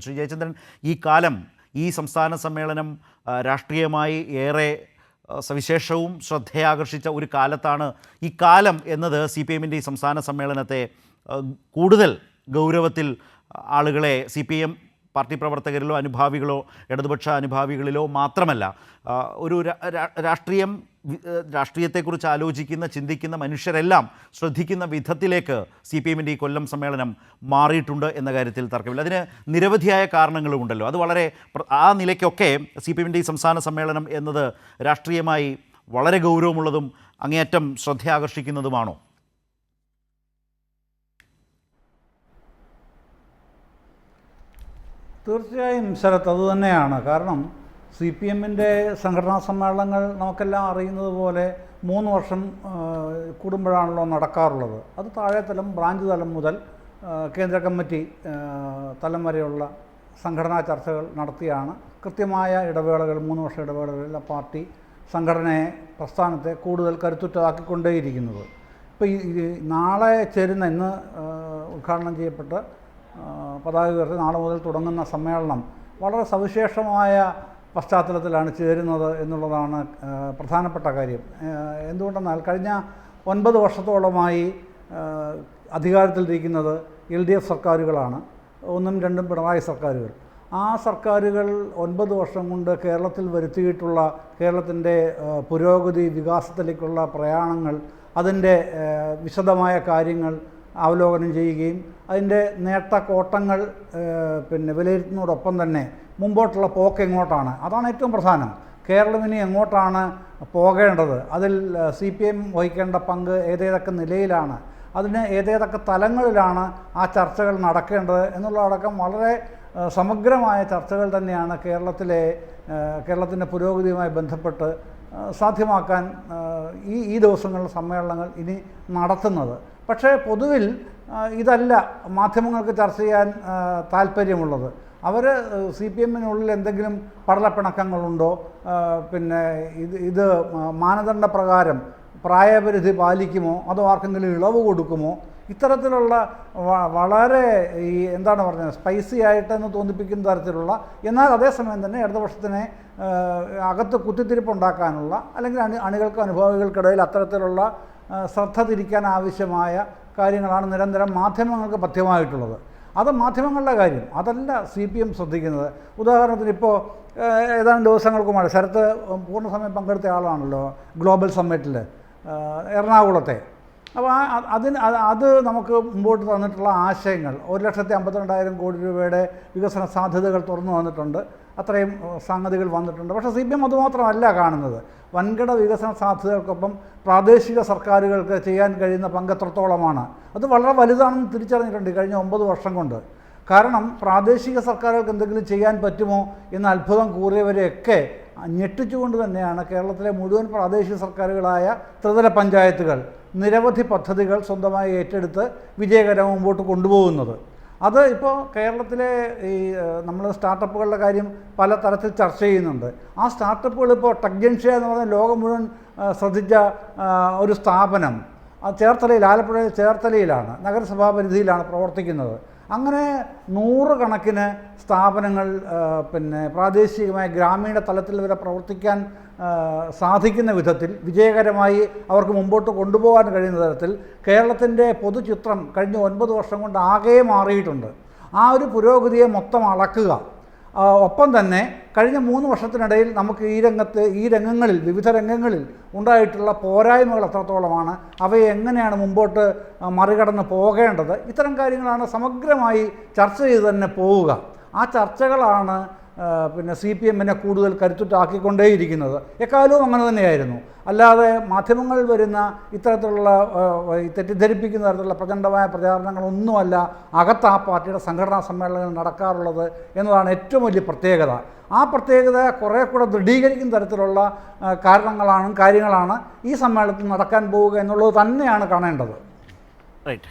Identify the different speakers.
Speaker 1: ശ്രീ ജയചന്ദ്രൻ ഈ കാലം ഈ സംസ്ഥാന സമ്മേളനം രാഷ്ട്രീയമായി ഏറെ സവിശേഷവും ശ്രദ്ധയാകർഷിച്ച ഒരു കാലത്താണ് ഈ കാലം എന്നത് സി പി എമ്മിന്റെ ഈ സംസ്ഥാന സമ്മേളനത്തെ കൂടുതൽ ഗൗരവത്തിൽ ആളുകളെ സി പി എം പാർട്ടി പ്രവർത്തകരിലോ അനുഭാവികളോ ഇടതുപക്ഷ അനുഭാവികളിലോ മാത്രമല്ല ഒരു രാഷ്ട്രീയം രാഷ്ട്രീയത്തെക്കുറിച്ച് ആലോചിക്കുന്ന ചിന്തിക്കുന്ന മനുഷ്യരെല്ലാം ശ്രദ്ധിക്കുന്ന വിധത്തിലേക്ക് സി പി എമ്മിന്റെ ഈ കൊല്ലം സമ്മേളനം മാറിയിട്ടുണ്ട് എന്ന കാര്യത്തിൽ തർക്കമില്ല. അതിന് നിരവധിയായ കാരണങ്ങളുമുണ്ടല്ലോ അത് വളരെ ആ നിലയ്ക്കൊക്കെ സി പി എമ്മിന്റെ ഈ സംസ്ഥാന സമ്മേളനം എന്നത് രാഷ്ട്രീയമായി വളരെ ഗൗരവമുള്ളതും അങ്ങേയറ്റം ശ്രദ്ധയാകർഷിക്കുന്നതുമാണോ?
Speaker 2: തീർച്ചയായും ശരത് അത് തന്നെയാണ്. കാരണം സി പി എമ്മിന്റെ സംഘടനാ സമ്മേളനങ്ങൾ നമുക്കെല്ലാം അറിയുന്നത് പോലെ മൂന്ന് വർഷം കൂടുമ്പോഴാണല്ലോ നടക്കാറുള്ളത്. അത് താഴെത്തലം ബ്രാഞ്ച് തലം മുതൽ കേന്ദ്ര കമ്മിറ്റി തലം വരെയുള്ള സംഘടനാ ചർച്ചകൾ നടത്തിയാണ്. കൃത്യമായ ഇടവേളകൾ മൂന്ന് വർഷ ഇടവേളകളിൽ ആ പാർട്ടി സംഘടനയെ പ്രസ്ഥാനത്തെ കൂടുതൽ കരുത്തുറ്റതാക്കിക്കൊണ്ടേയിരിക്കുന്നത്. ഇപ്പോൾ ഈ നാളെ ചേരുന്ന ഇന്ന് ഉദ്ഘാടനം ചെയ്യപ്പെട്ട് പതാക ഉയർത്തി നാളെ മുതൽ തുടങ്ങുന്ന സമ്മേളനം വളരെ സവിശേഷമായ പശ്ചാത്തലത്തിലാണ് ചേരുന്നത് എന്നുള്ളതാണ് പ്രധാനപ്പെട്ട കാര്യം. എന്തുകൊണ്ടെന്നാൽ കഴിഞ്ഞ ഒൻപത് വർഷത്തോളമായി അധികാരത്തിലിരിക്കുന്നത് എൽ ഡി എഫ് സർക്കാരുകളാണ് ഒന്നും രണ്ടും പിണറായി സർക്കാരുകൾ. ആ സർക്കാരുകൾ ഒൻപത് വർഷം കൊണ്ട് കേരളത്തിൽ വരുത്തിയിട്ടുള്ള കേരളത്തിന്റെ പുരോഗതി വികാസത്തിലേക്കുള്ള പ്രയാണങ്ങൾ അതിന്റെ വിശദമായ കാര്യങ്ങൾ അവലോകനം ചെയ്യുകയും അതിന്റെ നേട്ടക്കോട്ടങ്ങൾ പിന്നെ വിലയിരുത്തുന്നതോടൊപ്പം തന്നെ മുമ്പോട്ടുള്ള പോക്ക് എങ്ങോട്ടാണ്? അതാണ് ഏറ്റവും പ്രധാനം. കേരളം ഇനി എങ്ങോട്ടാണ് പോകേണ്ടത്? അതിൽ സി പി എം വഹിക്കേണ്ട പങ്ക് ഏതേതൊക്കെ നിലയിലാണ്? അതിന് ഏതേതൊക്കെ തലങ്ങളിലാണ് ആ ചർച്ചകൾ നടക്കേണ്ടത് എന്നുള്ളതടക്കം വളരെ സമഗ്രമായ ചർച്ചകൾ തന്നെയാണ് കേരളത്തിലെ കേരളത്തിന്റെ പുരോഗതിയുമായി ബന്ധപ്പെട്ട് സാധ്യമാക്കാൻ ഈ ഈ ദിവസങ്ങളിൽ സമ്മേളനങ്ങൾ ഇനി നടത്തുന്നത്. പക്ഷേ പൊതുവിൽ ഇതല്ല മാധ്യമങ്ങൾക്ക് ചർച്ച ചെയ്യാൻ താല്പര്യമുള്ളത് അവർ സി പി എമ്മിനുള്ളിൽ എന്തെങ്കിലും പടലപ്പിണക്കങ്ങളുണ്ടോ? പിന്നെ ഇത് ഇത് മാനദണ്ഡ പ്രകാരം പ്രായപരിധി പാലിക്കുമോ? അതോ ആർക്കെങ്കിലും ഇളവ് കൊടുക്കുമോ? ഇത്തരത്തിലുള്ള വളരെ ഈ എന്താണ് പറഞ്ഞത് സ്പൈസി ആയിട്ടെന്ന് തോന്നിപ്പിക്കുന്ന തരത്തിലുള്ള എന്നാൽ അതേസമയം തന്നെ ഇടതുപക്ഷത്തിനെ അകത്ത് കുത്തിത്തിരിപ്പുണ്ടാക്കാനുള്ള അല്ലെങ്കിൽ അണി അണികൾക്കും അനുഭവികൾക്കിടയിൽ അത്തരത്തിലുള്ള ശ്രദ്ധ തിരിക്കാൻ ആവശ്യമായ കാര്യങ്ങളാണ് നിരന്തരം മാധ്യമങ്ങൾക്ക് പഥ്യമായിട്ടുള്ളത്. അത് മാധ്യമങ്ങളുടെ കാര്യം. അതല്ല സി പി എം ശ്രദ്ധിക്കുന്നത്. ഉദാഹരണത്തിന് ഇപ്പോൾ ഏതാനും ദിവസങ്ങൾക്ക് മുമ്പ് ശരത്ത് പൂർണസമയം പങ്കെടുത്ത ആളാണല്ലോ ഗ്ലോബൽ സമ്മിറ്റിൽ എറണാകുളത്തെ. അപ്പോൾ ആ അതിന് അത് നമുക്ക് മുമ്പോട്ട് തന്നിട്ടുള്ള ആശയങ്ങൾ ഒരു ലക്ഷത്തി അമ്പത്തിരണ്ടായിരം കോടി രൂപയുടെ വികസന സാധ്യതകൾ തുറന്നു വന്നിട്ടുണ്ട് അത്രയും സംഗതികൾ വന്നിട്ടുണ്ട്. പക്ഷേ സി പി എം അതുമാത്രമല്ല കാണുന്നത്. വൻകിട വികസന സാധ്യതകൾക്കൊപ്പം പ്രാദേശിക സർക്കാരുകൾക്ക് ചെയ്യാൻ കഴിയുന്ന പങ്ക് എത്രത്തോളമാണ്? അത് വളരെ വലുതാണെന്ന് തിരിച്ചറിഞ്ഞിട്ടുണ്ട് കഴിഞ്ഞ ഒമ്പത് വർഷം കൊണ്ട്. കാരണം പ്രാദേശിക സർക്കാരുകൾക്ക് എന്തെങ്കിലും ചെയ്യാൻ പറ്റുമോ എന്ന അത്ഭുതം കൂറിയവരെയൊക്കെ ഞെട്ടിച്ചുകൊണ്ട് തന്നെയാണ് കേരളത്തിലെ മുഴുവൻ പ്രാദേശിക സർക്കാരുകളായ ത്രിതല പഞ്ചായത്തുകൾ നിരവധി പദ്ധതികൾ സ്വന്തമായി ഏറ്റെടുത്ത് വിജയകരം മുമ്പോട്ട് കൊണ്ടുപോകുന്നത്. അത് ഇപ്പോൾ കേരളത്തിലെ ഈ നമ്മൾ സ്റ്റാർട്ടപ്പുകളുടെ കാര്യം പല തരത്തിൽ ചർച്ച ചെയ്യുന്നുണ്ട്. ആ സ്റ്റാർട്ടപ്പുകൾ ഇപ്പോൾ ടെക്ജൻഷ്യ എന്ന് പറഞ്ഞ ലോകം മുഴുവൻ ശ്രദ്ധിച്ച ഒരു സ്ഥാപനം. ചേർത്തലയിൽ ആലപ്പുഴയിൽ ചേർത്തലയിലാണ് നഗരസഭാ പരിധിയിലാണ് പ്രവർത്തിക്കുന്നത്. അങ്ങനെ നൂറുകണക്കിന് സ്ഥാപനങ്ങൾ പിന്നെ പ്രാദേശികമായ ഗ്രാമീണ തലത്തിൽ വരെ പ്രവർത്തിക്കാൻ സാധിക്കുന്ന വിധത്തിൽ വിജയകരമായി അവർക്ക് മുമ്പോട്ട് കൊണ്ടുപോകാൻ കഴിയുന്ന തരത്തിൽ കേരളത്തിന്റെ പൊതുചിത്രം കഴിഞ്ഞ ഒൻപത് വർഷം കൊണ്ട് ആകെ മാറിയിട്ടുണ്ട്. ആ ഒരു പുരോഗതിയെ മൊത്തം അളക്കുക. ഒപ്പം തന്നെ കഴിഞ്ഞ മൂന്ന് വർഷത്തിനിടയിൽ നമുക്ക് ഈ രംഗത്ത് ഈ രംഗങ്ങളിൽ വിവിധ രംഗങ്ങളിൽ ഉണ്ടായിട്ടുള്ള പോരായ്മകൾ എത്രത്തോളമാണ് അവയെ എങ്ങനെയാണ് മുമ്പോട്ട് മറികടന്ന് പോകേണ്ടത് ഇത്തരം കാര്യങ്ങളാണ് സമഗ്രമായി ചർച്ച ചെയ്ത് തന്നെ പോവുക. ആ ചർച്ചകളാണ് പിന്നെ സി പി എമ്മിനെ കൂടുതൽ കരുത്തുറ്റാക്കിക്കൊണ്ടേയിരിക്കുന്നത്. എക്കാലവും അങ്ങനെ തന്നെയായിരുന്നു. അല്ലാതെ മാധ്യമങ്ങൾ വരുന്ന ഇത്തരത്തിലുള്ള തെറ്റിദ്ധരിപ്പിക്കുന്ന തരത്തിലുള്ള പ്രചണ്ഡമായ പ്രചാരണങ്ങളൊന്നുമല്ല അകത്ത് ആ പാർട്ടിയുടെ സംഘടനാ സമ്മേളനങ്ങൾ നടക്കാറുള്ളത് എന്നതാണ് ഏറ്റവും വലിയ പ്രത്യേകത. ആ പ്രത്യേകത കുറേ കൂടെ ദൃഢീകരിക്കുന്ന തരത്തിലുള്ള കാരണങ്ങളാണ് കാര്യങ്ങളാണ് ഈ സമ്മേളനത്തിൽ നടക്കാൻ പോവുക എന്നുള്ളത് തന്നെയാണ് കാണേണ്ടത്.
Speaker 1: റൈറ്റ്